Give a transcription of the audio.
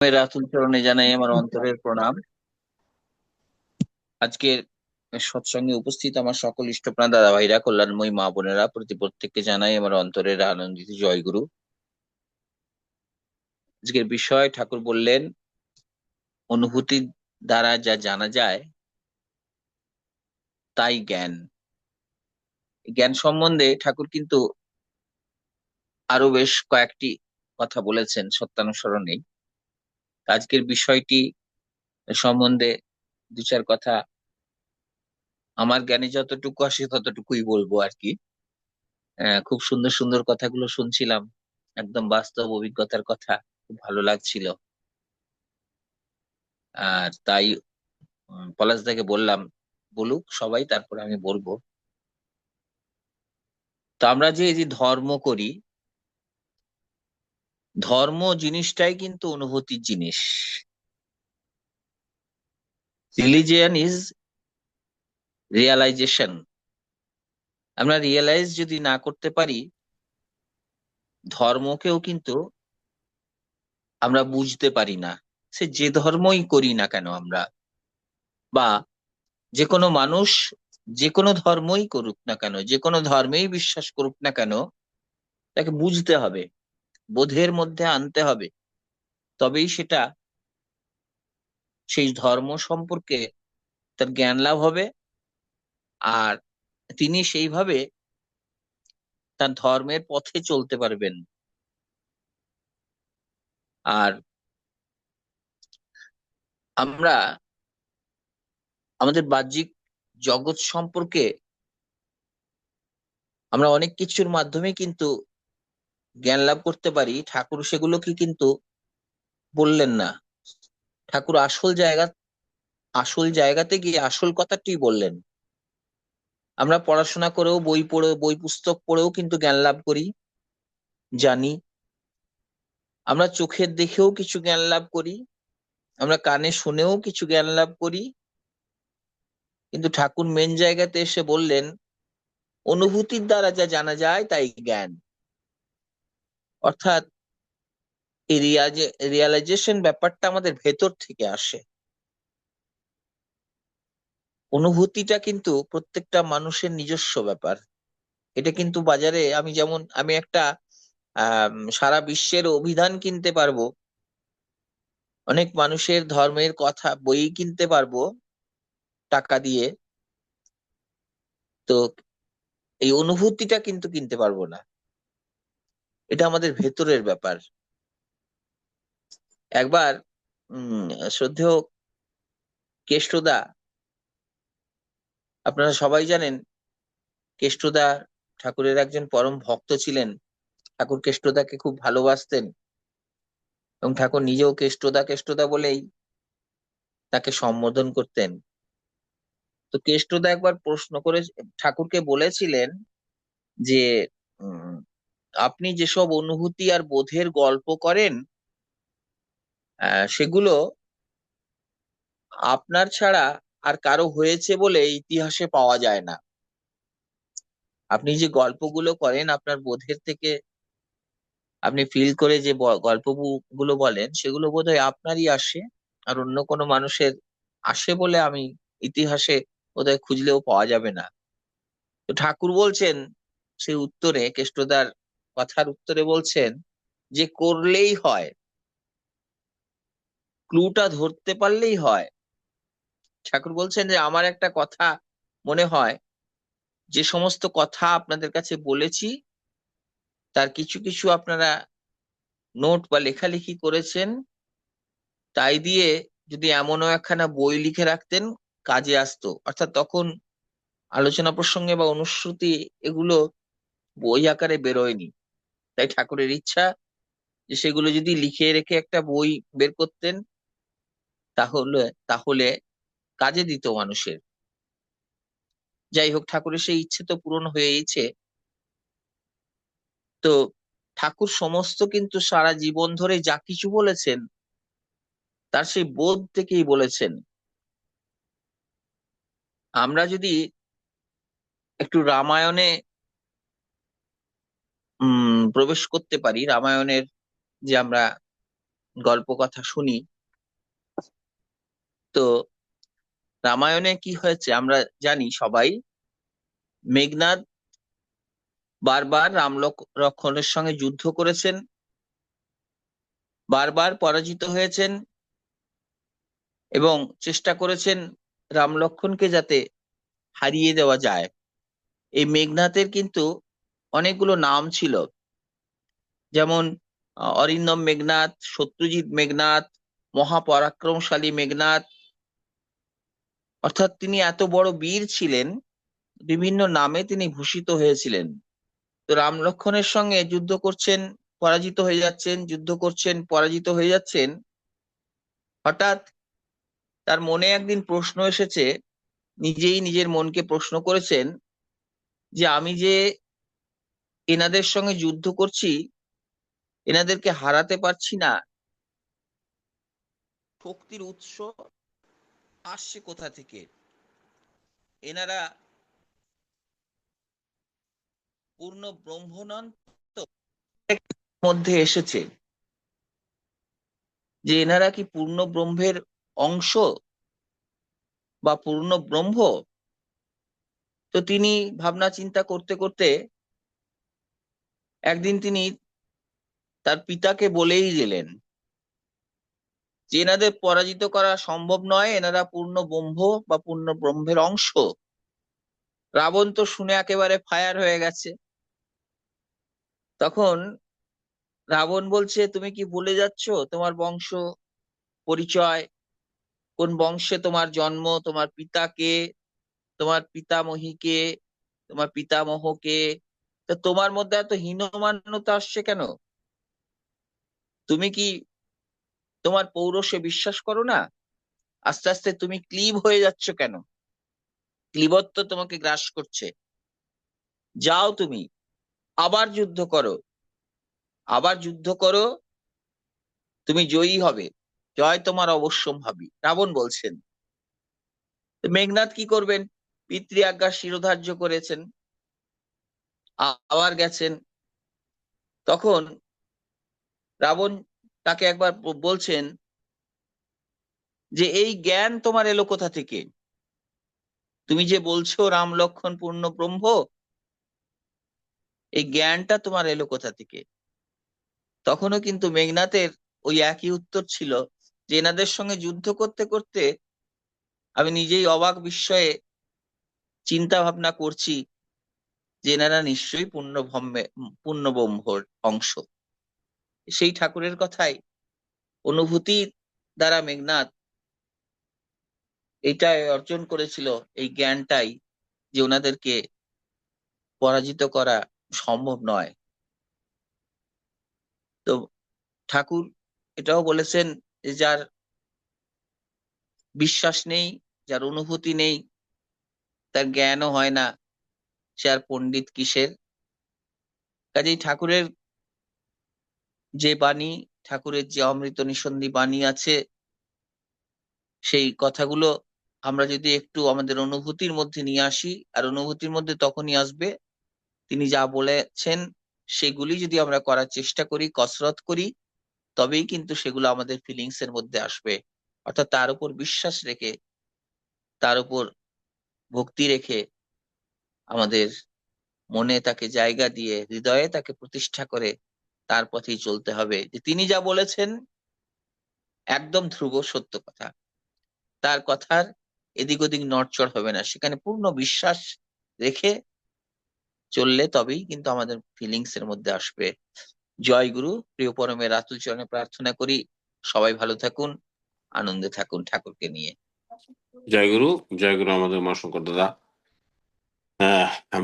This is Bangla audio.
রাতুল চরণে জানাই আমার অন্তরের প্রণাম। আজকের সৎসঙ্গে উপস্থিত আমার সকল ইষ্টপ্রাণ দাদা ভাইরা কল্যাণময়ী মা বোনেরা, প্রতি প্রত্যেককে জানাই আমার অন্তরের আনন্দিত জয়গুরু আজকের বিষয়, ঠাকুর বললেন, অনুভূতি দ্বারা যা জানা যায়, তাই জ্ঞান। জ্ঞান সম্বন্ধে ঠাকুর কিন্তু আরও বেশ কয়েকটি কথা বলেছেন সত্যানুসরণে আজকের বিষয়টি সম্বন্ধে দু চার কথা আমার জ্ঞানে যতটুকু আসে ততটুকুই বলব আর কি। খুব সুন্দর সুন্দর কথাগুলো শুনছিলাম, একদম বাস্তব অভিজ্ঞতার কথা, খুব ভালো লাগছিল। আর তাই পলাশদাকে বললাম, বলুক সবাই, তারপরে আমি বলব। তো আমরা যে যে ধর্ম করি ধর্ম জিনিসটাই কিন্তু অনুভূতির জিনিস। রিলিজিয়ান ইজ রিয়ালাইজেশন আমরা রিয়েলাইজ যদি না করতে পারি, ধর্মকেও কিন্তু আমরা বুঝতে পারি না। সে যে ধর্মই করি না কেন আমরা? বা যে কোনো মানুষ যে কোনো ধর্মই করুক না কেন যে কোনো ধর্মেই বিশ্বাস করুক না কেন, তাকে বুঝতে হবে। বোধের মধ্যে আনতে হবে, তবেই সেটা সেই ধর্ম সম্পর্কে তার জ্ঞান লাভ হবে। আর তিনি সেইভাবে তার ধর্মের পথে চলতে পারবেন। আর আমরা আমাদের বাহ্যিক জগৎ সম্পর্কে আমরা অনেক কিছুর মাধ্যমে কিন্তু জ্ঞান লাভ করতে পারি, ঠাকুর সেগুলোকে কিন্তু বললেন না। ঠাকুর আসল জায়গা, আসল জায়গাতে গিয়ে আসল কথাটি বললেন। আমরা পড়াশোনা করেও, বই পড়ে, বই পুস্তক পড়েও কিন্তু জ্ঞান লাভ করি, জানি। আমরা চোখের দেখেও কিছু জ্ঞান লাভ করি, আমরা কানে শুনেও কিছু জ্ঞান লাভ করি। কিন্তু ঠাকুর মেন জায়গাতে এসে বললেন, অনুভূতির দ্বারা যা জানা যায়, তাই জ্ঞান। অর্থাৎ এই রিয়ালাইজেশন ব্যাপারটা আমাদের ভেতর থেকে আসে। অনুভূতিটা কিন্তু প্রত্যেকটা মানুষের নিজস্ব ব্যাপার। এটা কিন্তু বাজারে আমি যেমন, আমি একটা সারা বিশ্বের অভিধান কিনতে পারব, অনেক মানুষের ধর্মের কথা, বই কিনতে পারব টাকা দিয়ে, তো এই অনুভূতিটা কিন্তু কিনতে পারব না। এটা আমাদের ভেতরের ব্যাপার। একবার শ্রদ্ধেয় কেষ্টদা, আপনারা সবাই জানেন, কেষ্টদা ঠাকুরের একজন পরম ভক্ত ছিলেন। ঠাকুর কেষ্টদাকে খুব ভালোবাসতেন এবং ঠাকুর নিজেও কেষ্টদা কেষ্টদা বলেই তাকে সম্বোধন করতেন। তো কেষ্টদা একবার প্রশ্ন করে, ঠাকুরকে বলেছিলেন যে আপনি যেসব অনুভূতি আর বোধের গল্প করেন সেগুলো আপনার ছাড়া আর কারও হয়েছে বলে ইতিহাসে পাওয়া যায় না। আপনি যে গল্পগুলো করেন, আপনার বোধের থেকে আপনি ফিল করে যে গল্পগুলো বলেন, সেগুলো বোধহয় আপনারই আসে। আর অন্য কোনো মানুষের আসে বলে আমি ইতিহাসে বোধহয় খুঁজলেও পাওয়া যাবে না। তো ঠাকুর বলছেন সেই উত্তরে, কেষ্টদার কথার উত্তরে বলছেন যে করলেই হয়। ক্লুটা ধরতে পারলেই হয়। ঠাকুর বলছেন যে আমার একটা কথা মনে হয়, যে সমস্ত কথা আপনাদের কাছে বলেছি, তার কিছু কিছু আপনারা নোট বা লেখালেখি করেছেন, তাই দিয়ে যদি এমনও একখানা বই লিখে রাখতেন, কাজে আসতো। অর্থাৎ তখন আলোচনা প্রসঙ্গে বা অনুশ্রুতি এগুলো বই আকারে বেরোয়নি। তাই ঠাকুরের ইচ্ছা যে সেগুলো যদি লিখে রেখে একটা বই বের করতেন, তাহলে তাহলে কাজে দিত মানুষের। যাই হোক, ঠাকুরের সেই ইচ্ছে তো পূরণ হয়েইছে। তো ঠাকুর সমস্ত কিন্তু সারা জীবন ধরে যা কিছু বলেছেন, তার সেই বোধ থেকেই বলেছেন। আমরা যদি একটু রামায়ণে উম, প্রবেশ করতে পারি। রামায়ণের যে আমরা গল্প কথা শুনি, তো রামায়ণে কি হয়েছে আমরা জানি সবাই। মেঘনাদ বারবার রাম লক্ষ্মণের সঙ্গে যুদ্ধ করেছেন, বারবার পরাজিত হয়েছেন এবং চেষ্টা করেছেন রাম লক্ষণকে যাতে হারিয়ে দেওয়া যায়। এই মেঘনাথের কিন্তু অনেকগুলো নাম ছিল। যেমন অরিন্দম মেঘনাথ, সত্যজিৎ মেঘনাথ, মহাপরাক্রমশালী মেঘনাথ। অর্থাৎ তিনি এত বড় বীর ছিলেন, বিভিন্ন নামে তিনি ভূষিত হয়েছিলেন। তো রাম লক্ষণের সঙ্গে যুদ্ধ করছেন, পরাজিত হয়ে যাচ্ছেন, যুদ্ধ করছেন, পরাজিত হয়ে যাচ্ছেন। হঠাৎ তার মনে একদিন প্রশ্ন এসেছে, নিজেই নিজের মনকে প্রশ্ন করেছেন যে, আমি যে এনাদের সঙ্গে যুদ্ধ করছি, এনাদেরকে হারাতে পারছি না। শক্তির উৎস আসছে কোথা থেকে? এনারা পূর্ণ ব্রহ্মনন মধ্যে এসেছে। যে এনারা কি পূর্ণ ব্রহ্মের অংশ বা পূর্ণ ব্রহ্ম? তো তিনি ভাবনা চিন্তা করতে করতে একদিন তিনি তার পিতাকে বলেই দিলেন যে এনাদের পরাজিত করা সম্ভব নয়, এনারা পূর্ণ ব্রহ্ম বা পূর্ণ ব্রহ্মের অংশ। রাবণ তো শুনে একেবারে ফায়ার হয়ে গেছে। তখন রাবণ বলছে, তুমি কি ভুলে যাচ্ছ? তোমার বংশ পরিচয়। কোন বংশে তোমার জন্ম? তোমার পিতাকে, তোমার পিতামহীকে, তোমার পিতামহকে তো তোমার মধ্যে এত হীনমান্যতা আসছে কেন? তুমি কি তোমার পৌরষে বিশ্বাস করো না? আস্তে আস্তে তুমি ক্লিব হয়ে যাচ্ছ কেন? ক্লিবত্ব তোমাকে গ্রাস করছে। যাও তুমি, আবার যুদ্ধ করো। আবার যুদ্ধ করো, তুমি জয়ী হবে। জয় তোমার অবশ্যম্ভাবী রাবণ বলছেন। মেঘনাথ কি করবেন? পিতৃ আজ্ঞা শিরোধার্য করেছেন। আবার গেছেন। তখন রাবণ তাকে একবার বলছেন যে, এই জ্ঞান তোমার এলো কোথা থেকে? তুমি যে বলছো রাম লক্ষণ পূর্ণ ব্রহ্ম, এই জ্ঞানটা তোমার এলো কোথা থেকে? তখনও কিন্তু মেঘনাথের ওই একই উত্তর ছিল যে, এনাদের সঙ্গে যুদ্ধ করতে করতে আমি নিজেই অবাক বিস্ময়ে চিন্তা ভাবনা করছি যে এনারা নিশ্চয়ই পূর্ণ ব্রহ্মে পূর্ণ ব্রহ্মর অংশ। সেই ঠাকুরের কথাই অনুভূতি দ্বারা মেঘনাথ এটাই অর্জন করেছিল এই জ্ঞানটাই যে ওনাদেরকে পরাজিত করা সম্ভব নয়। তো ঠাকুর এটাও বলেছেন যে যার বিশ্বাস নেই, যার অনুভূতি নেই, তার জ্ঞানও হয় না সে আর পণ্ডিত কিসের? কাজেই ঠাকুরের যে বাণী, ঠাকুরের যে অমৃত নিঃসন্ধি বাণী আছে, সেই কথাগুলো আমরা যদি একটু আমাদের অনুভূতির মধ্যে নিয়ে আসি, আর অনুভূতির মধ্যে তখনই আসবে, তিনি যা বলেছেন, সেগুলি যদি আমরা করার চেষ্টা করি, কসরত করি, তবেই কিন্তু সেগুলো আমাদের ফিলিংস এর মধ্যে আসবে। অর্থাৎ তার উপর বিশ্বাস রেখে, তার উপর ভক্তি রেখে আমাদের মনে তাকে জায়গা দিয়ে, হৃদয়ে তাকে প্রতিষ্ঠা করে তার পথেই চলতে হবে। যে তিনি যা বলেছেন একদম ধ্রুব, সত্য কথা। তার কথার এদিক ওদিক নড়চড় হবে না। সেখানে পূর্ণ বিশ্বাস রেখে চললে তবেই কিন্তু আমাদের ফিলিংস এর মধ্যে আসবে। জয় গুরু, প্রিয় পরমের রাতুল চরণে প্রার্থনা করি। সবাই ভালো থাকুন, আনন্দে থাকুন ঠাকুরকে নিয়ে। জয় গুরু জয় গুরু আমাদের মহাশঙ্কর দাদা। uh, I'm